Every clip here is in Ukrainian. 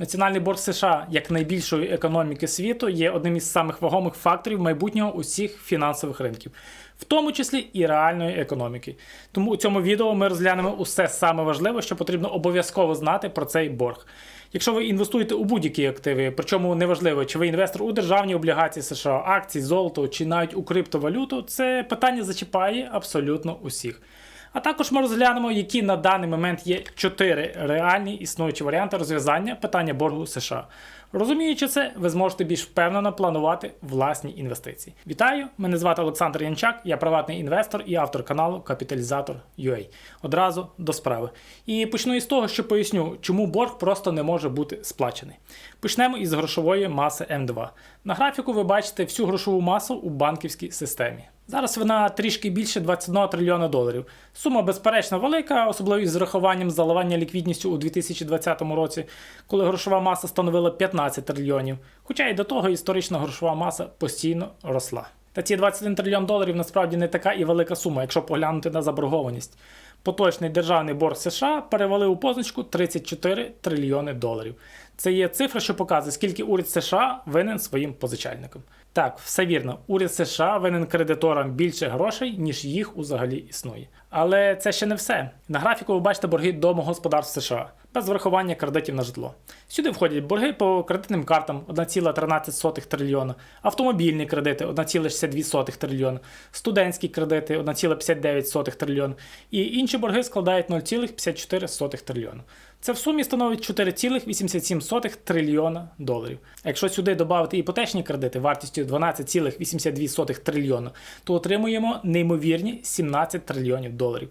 Національний борг США як найбільшої економіки світу є одним із самих вагомих факторів майбутнього усіх фінансових ринків, в тому числі і реальної економіки. Тому у цьому відео ми розглянемо усе саме важливе, що потрібно обов'язково знати про цей борг. Якщо ви інвестуєте у будь-які активи, причому неважливо, чи ви інвестор у державні облігації США, акції, золото чи навіть у криптовалюту, це питання зачіпає абсолютно усіх. А також ми розглянемо, які на даний момент є чотири реальні існуючі варіанти розв'язання питання боргу США. Розуміючи це, ви зможете більш впевнено планувати власні інвестиції. Вітаю! Мене звати Олександр Янчак, я приватний інвестор і автор каналу Капіталізатор UA. Одразу до справи. І почну із того, що поясню, чому борг просто не може бути сплачений. Почнемо із грошової маси М2. На графіку ви бачите всю грошову масу у банківській системі. Зараз вона трішки більше 21 трильйона доларів. Сума безперечно велика, особливо із врахуванням заливання ліквідністю у 2020 році, коли грошова маса становила 15 трильйонів. Хоча і до того історична грошова маса постійно росла. Та ці 21 трильйон доларів насправді не така і велика сума, якщо поглянути на заборгованість. Поточний державний борг США перевалив у позначку 34 трильйони доларів. Це є цифра, що показує, скільки уряд США винен своїм позичальникам. Так, все вірно, уряд США винен кредиторам більше грошей, ніж їх взагалі існує. Але це ще не все. На графіку ви бачите борги домогосподарств США без врахування кредитів на житло. Сюди входять борги по кредитним картам 1,13 трильйона, автомобільні кредити 1,62 трильйона, студентські кредити 1,59 трильйон і інші борги складають 0,54 трильйона. Це в сумі становить 4,87 трильйона доларів. Якщо сюди додати іпотечні кредити вартістю 12,82 трильйона, то отримуємо неймовірні 17 трильйонів доларів.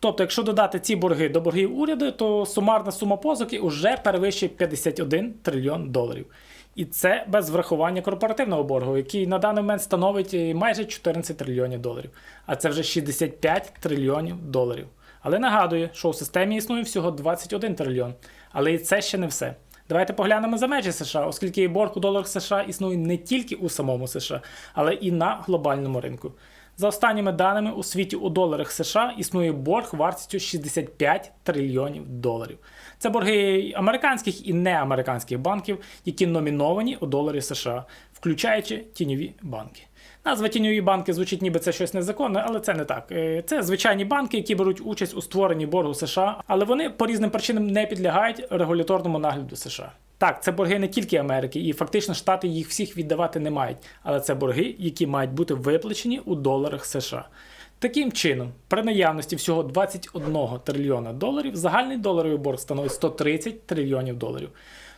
Тобто, якщо додати ці борги до боргів уряду, то сумарна сума позики вже перевищує 51 трильйон доларів. І це без врахування корпоративного боргу, який на даний момент становить майже 14 трильйонів доларів. А це вже 65 трильйонів доларів. Але нагадую, що у системі існує всього 21 трильйон. Але і це ще не все. Давайте поглянемо за межі США, оскільки борг у доларах США існує не тільки у самому США, але і на глобальному ринку. За останніми даними, у світі у доларах США існує борг вартістю 65 трильйонів доларів. Це борги американських і неамериканських банків, які номіновані у доларі США, включаючи тіньові банки. Назва тіньові банки звучить, ніби це щось незаконне, але це не так. Е, Це звичайні банки, які беруть участь у створенні боргу США, але вони по різним причинам не підлягають регуляторному нагляду США. Так, це борги не тільки Америки, і фактично Штати їх всіх віддавати не мають, але це борги, які мають бути виплачені у доларах США. Таким чином, при наявності всього 21 трильйона доларів, загальний доларовий борг становить 130 трильйонів доларів.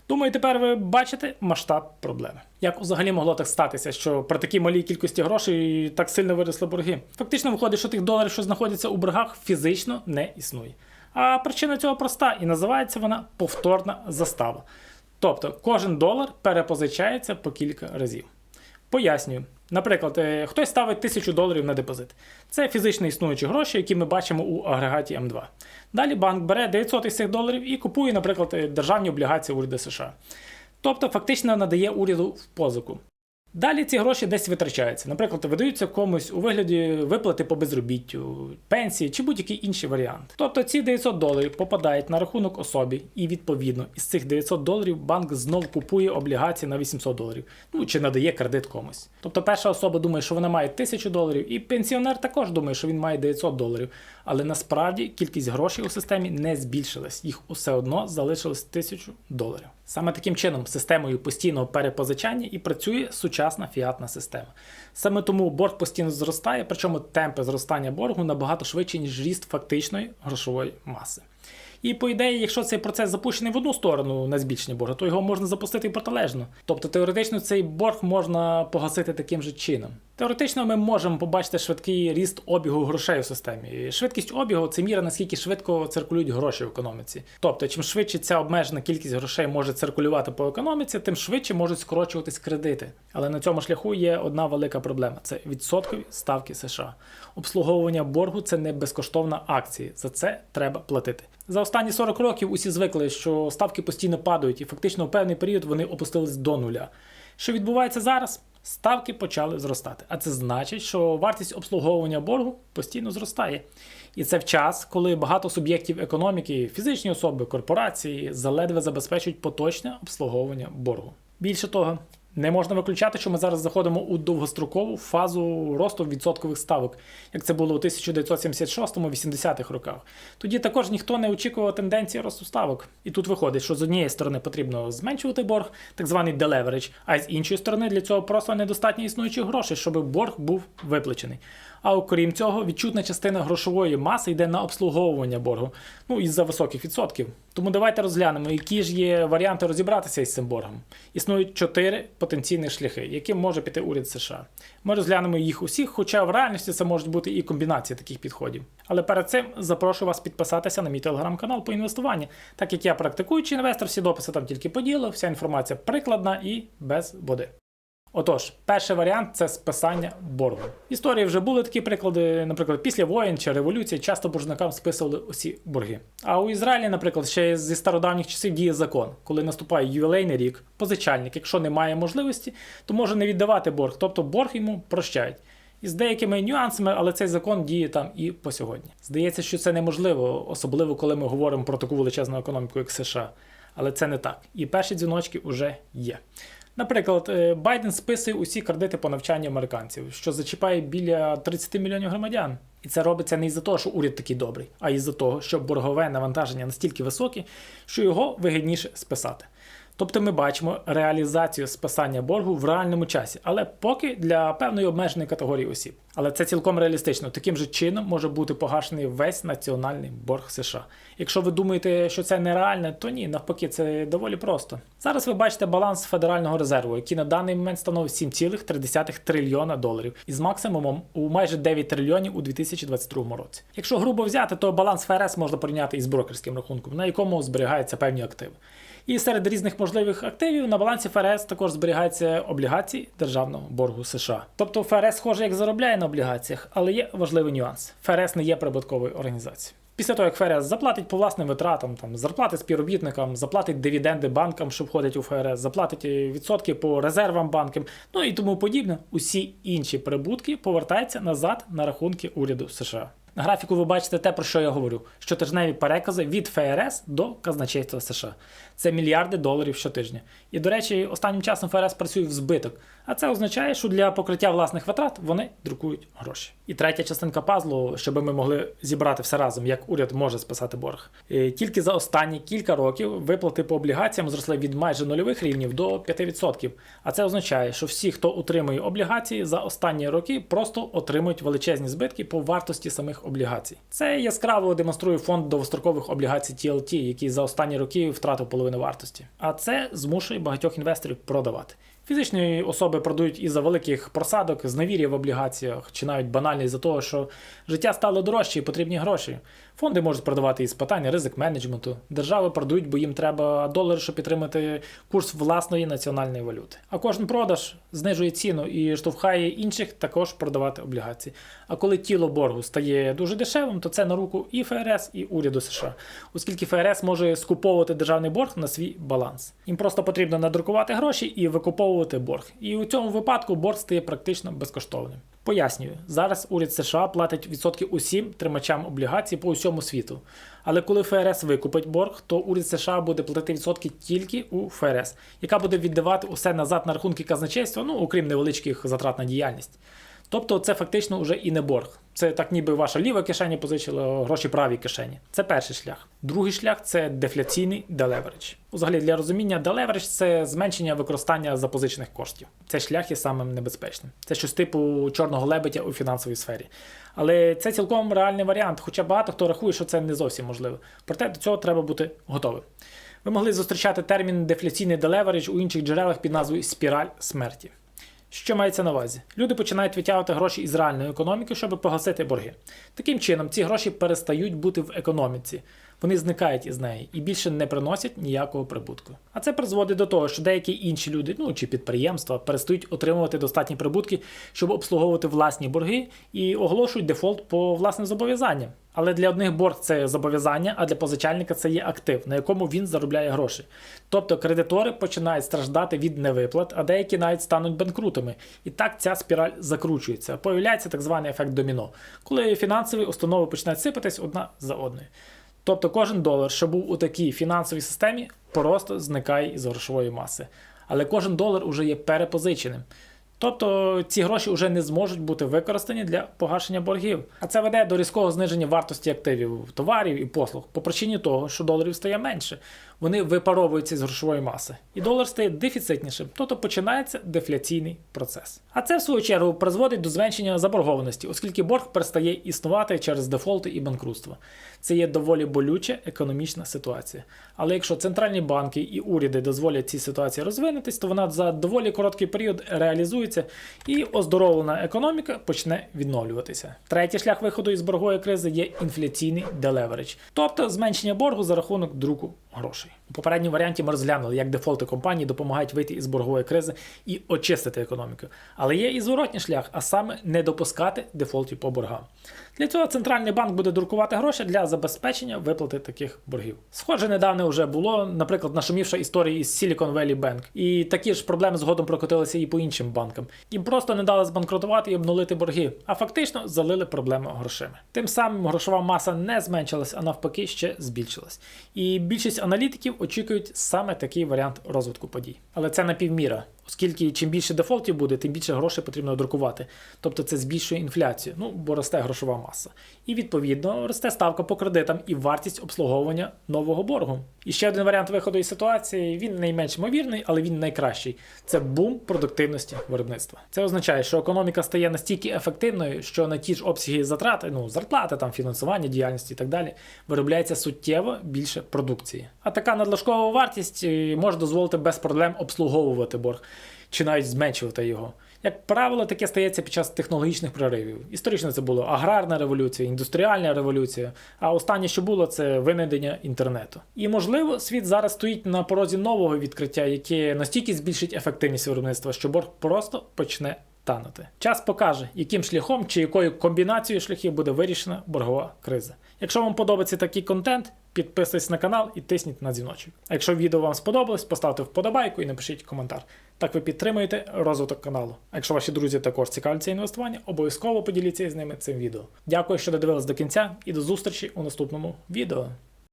Думаю, тепер ви бачите масштаб проблеми. Як взагалі могло так статися, що при такій малій кількості грошей так сильно виросли борги? Фактично виходить, що тих доларів, що знаходяться у боргах, фізично не існує. А причина цього проста і називається вона повторна застава. Тобто кожен долар перепозичається по кілька разів. Пояснюю. Наприклад, е, хтось ставить 1000 доларів на депозит. Це фізично існуючі гроші, які ми бачимо у агрегаті М2. Далі банк бере 900 із цих доларів і купує, наприклад, е, державні облігації уряду США. Тобто фактично надає уряду в позику. Далі ці гроші десь витрачаються. Наприклад, видаються комусь у вигляді виплати по безробіттю, пенсії чи будь-який інший варіант. Тобто ці 900 доларів попадають на рахунок особі, і відповідно із цих 900 доларів банк знов купує облігації на 800 доларів, ну чи надає кредит комусь. Тобто перша особа думає, що вона має 1000 доларів, і пенсіонер також думає, що він має 900 доларів. Але насправді кількість грошей у системі не збільшилась, їх усе одно залишилось 1000 доларів. Саме таким чином, системою постійного перепозичання і працює сучасна фіатна система. Саме тому борг постійно зростає, причому темпи зростання боргу набагато швидше, ніж ріст фактичної грошової маси. І по ідеї, якщо цей процес запущений в одну сторону на збільшення боргу, то його можна запустити і протилежно. Тобто теоретично цей борг можна погасити таким же чином. Теоретично ми можемо побачити швидкий ріст обігу грошей у системі. Швидкість обігу це міра, наскільки швидко циркулюють гроші в економіці. Тобто, чим швидше ця обмежена кількість грошей може циркулювати по економіці, тим швидше можуть скорочуватись кредити. Але на цьому шляху є одна велика проблема: це відсоткові ставки США. Обслуговування боргу це не безкоштовна акція. За це треба платити. За останні 40 років усі звикли, що ставки постійно падають, і фактично у певний період вони опустились до нуля. Що відбувається зараз? Ставки почали зростати, а це значить, що вартість обслуговування боргу постійно зростає. І це в час, коли багато суб'єктів економіки, фізичні особи, корпорації заледве забезпечують поточне обслуговування боргу. Більше того, не можна виключати, що ми зараз заходимо у довгострокову фазу росту відсоткових ставок, як це було у 1976-80-х роках. Тоді також ніхто не очікував тенденції росту ставок. І тут виходить, що з однієї сторони потрібно зменшувати борг, так званий делевередж, а з іншої сторони для цього просто недостатньо існуючих грошей, щоб борг був виплачений. А окрім цього, відчутна частина грошової маси йде на обслуговування боргу, ну із-за високих відсотків. Тому давайте розглянемо, які ж є варіанти розібратися із цим боргом. Існують чотири потенційні шляхи, яким може піти уряд США. Ми розглянемо їх усіх, хоча в реальності це можуть бути і комбінації таких підходів. Але перед цим запрошую вас підписатися на мій телеграм-канал по інвестуванню, так як я практикуючий інвестор, всі дописи там тільки поділив, вся інформація прикладна і без води. Отож, перший варіант це списання боргу. В історії вже були такі приклади, наприклад, після воєн чи революції часто боржникам списували усі борги. А у Ізраїлі, наприклад, ще зі стародавніх часів діє закон, коли наступає ювілейний рік, позичальник, якщо не має можливості, то може не віддавати борг, тобто борг йому прощають. І з деякими нюансами, але цей закон діє там і по сьогодні. Здається, що це неможливо, особливо коли ми говоримо про таку величезну економіку, як США. Але це не так. І перші дзвіночки вже є. Наприклад, е, Байден списує усі кредити по навчанню американців, що зачіпає біля 30 мільйонів громадян. І це робиться не із-за того, що уряд такий добрий, а із-за того, що боргове навантаження настільки високе, що його вигідніше списати. Тобто ми бачимо реалізацію списання боргу в реальному часі, але поки для певної обмеженої категорії осіб. Але це цілком реалістично. Таким же чином може бути погашений весь національний борг США. Якщо ви думаєте, що це нереально, то ні, навпаки, це доволі просто. Зараз ви бачите баланс Федерального резерву, який на даний момент становить 7,3 трильйона доларів, із максимумом у майже 9 трильйонів у 2022 році. Якщо грубо взяти, то баланс ФРС можна порівняти із брокерським рахунком, на якому зберігаються певні активи. І серед різних можливих активів на балансі ФРС також зберігаються облігації державного боргу США. Тобто ФРС, схоже, як заробляє на облігаціях, але є важливий нюанс: ФРС не є прибутковою організацією. Після того, як ФРС заплатить по власним витратам, там зарплати співробітникам, заплатить дивіденди банкам, що входять у ФРС, заплатить відсотки по резервам банкам, ну і тому подібне, усі інші прибутки повертаються назад на рахунки уряду США. На графіку ви бачите те, про що я говорю: щотижневі перекази від ФРС до казначейства США. Це мільярди доларів щотижня. І, до речі, останнім часом ФРС працює в збиток. А це означає, що для покриття власних витрат вони друкують гроші. І третя частинка пазлу, щоб ми могли зібрати все разом, як уряд може списати борг. І тільки за останні кілька років виплати по облігаціям зросли від майже нульових рівнів до 5%. А це означає, що всі, хто утримує облігації, за останні роки просто отримують величезні збитки по вартості самих облігацій. Це яскраво демонструє фонд довгострокових облігацій TLT, який за останні роки втратив половину вартості. А це змушує багатьох інвесторів продавати. Фізичні особи продають із-за великих просадок, зневір'я в облігаціях, чи навіть банально із-за того, що життя стало дорожче і потрібні гроші. Фонди можуть продавати із питань ризик менеджменту. Держави продають, бо їм треба долар, щоб підтримати курс власної національної валюти. А кожен продаж знижує ціну і штовхає інших також продавати облігації. А коли тіло боргу стає дуже дешевим, то це на руку і ФРС, і уряду США, оскільки ФРС може скуповувати державний борг на свій баланс. Їм просто потрібно надрукувати гроші і викуповувати борг. І у цьому випадку борг стає практично безкоштовним. Пояснюю, зараз уряд США платить відсотки усім тримачам облігацій по усьому світу. Але коли ФРС викупить борг, то уряд США буде платити відсотки тільки у ФРС, яка буде віддавати усе назад на рахунки казначейства, ну окрім невеличких затрат на діяльність. Тобто це фактично вже і не борг. Це так ніби ваша ліва кишені позичила гроші правій кишені. Це перший шлях. Другий шлях це дефляційний делеверидж. Взагалі для розуміння делеверидж це зменшення використання запозичених коштів. Цей шлях є самим небезпечним. Це щось типу чорного лебедя у фінансовій сфері. Але це цілком реальний варіант, хоча багато хто рахує, що це не зовсім можливо. Проте до цього треба бути готовим. Ви могли зустрічати термін дефляційний делеверидж у інших джерелах під назвою спіраль смерті. Що мається на увазі? Люди починають витягувати гроші із реальної економіки, щоб погасити борги. Таким чином, ці гроші перестають бути в економіці, вони зникають із неї і більше не приносять ніякого прибутку. А це призводить до того, що деякі інші люди, ну чи підприємства, перестають отримувати достатні прибутки, щоб обслуговувати власні борги і оголошують дефолт по власним зобов'язанням. Але для одних борг це зобов'язання, а для позичальника це є актив, на якому він заробляє гроші. Тобто кредитори починають страждати від невиплат, а деякі навіть стануть банкрутами. І так ця спіраль закручується. Появляється так званий ефект доміно, коли фінансові установи починають сипатись одна за одною. Тобто кожен долар, що був у такій фінансовій системі, просто зникає із грошової маси. Але кожен долар уже є перепозиченим. Тобто ці гроші вже не зможуть бути використані для погашення боргів. А це веде до різкого зниження вартості активів, товарів і послуг по причині того, що доларів стає менше. Вони випаровуються з грошової маси, і долар стає дефіцитнішим, тобто починається дефляційний процес. А це в свою чергу призводить до зменшення заборгованості, оскільки борг перестає існувати через дефолти і банкрутство. Це є доволі болюча економічна ситуація. Але якщо центральні банки і уряди дозволять цій ситуації розвинутись, то вона за доволі короткий період реалізується і оздоровлена економіка почне відновлюватися. Третій шлях виходу із боргової кризи є інфляційний делеверидж, тобто зменшення боргу за рахунок друку грошей. У попередньому варіанті ми розглянули, як дефолти компаній допомагають вийти із боргової кризи і очистити економіку. Але є і зворотній шлях, а саме не допускати дефолтів по боргам. Для цього центральний банк буде друкувати гроші для забезпечення виплати таких боргів. Схоже, недавно вже було, наприклад, нашумівша історія із Silicon Valley Bank. І такі ж проблеми згодом прокотилися і по іншим банкам. Їм просто не дали збанкрутувати і обнулити борги, а фактично залили проблему грошима. Тим самим грошова маса не зменшилась, а навпаки ще збільшилась. І більшість аналітиків очікують саме такий варіант розвитку подій. Але це напівміра. Оскільки чим більше дефолтів буде, тим більше грошей потрібно друкувати. Тобто це збільшує інфляцію, ну бо росте грошова маса. І відповідно росте ставка по кредитам і вартість обслуговування нового боргу. І ще один варіант виходу із ситуації, він найменш ймовірний, але він найкращий. Це бум продуктивності виробництва. Це означає, що економіка стає настільки ефективною, що на ті ж обсяги затрати, ну зарплати, там фінансування діяльності і так далі, виробляється суттєво більше продукції. А така надлишкова вартість е, може дозволити без проблем обслуговувати борг чи навіть зменшувати його. Як правило, таке стається під час технологічних проривів. Історично це було аграрна революція, індустріальна революція. А останнє, що було, це винайдення інтернету. І можливо, світ зараз стоїть на порозі нового відкриття, яке настільки збільшить ефективність виробництва, що борг просто почне танути. Час покаже, яким шляхом чи якою комбінацією шляхів буде вирішена боргова криза. Якщо вам подобається такий контент, підписуйтесь на канал і тисніть на дзвіночок. А якщо відео вам сподобалось, поставте вподобайку і напишіть коментар. Так ви підтримуєте розвиток каналу. А якщо ваші друзі також цікавляться інвестування, обов'язково поділіться із ними цим відео. Дякую, що додивились до кінця, і до зустрічі у наступному відео.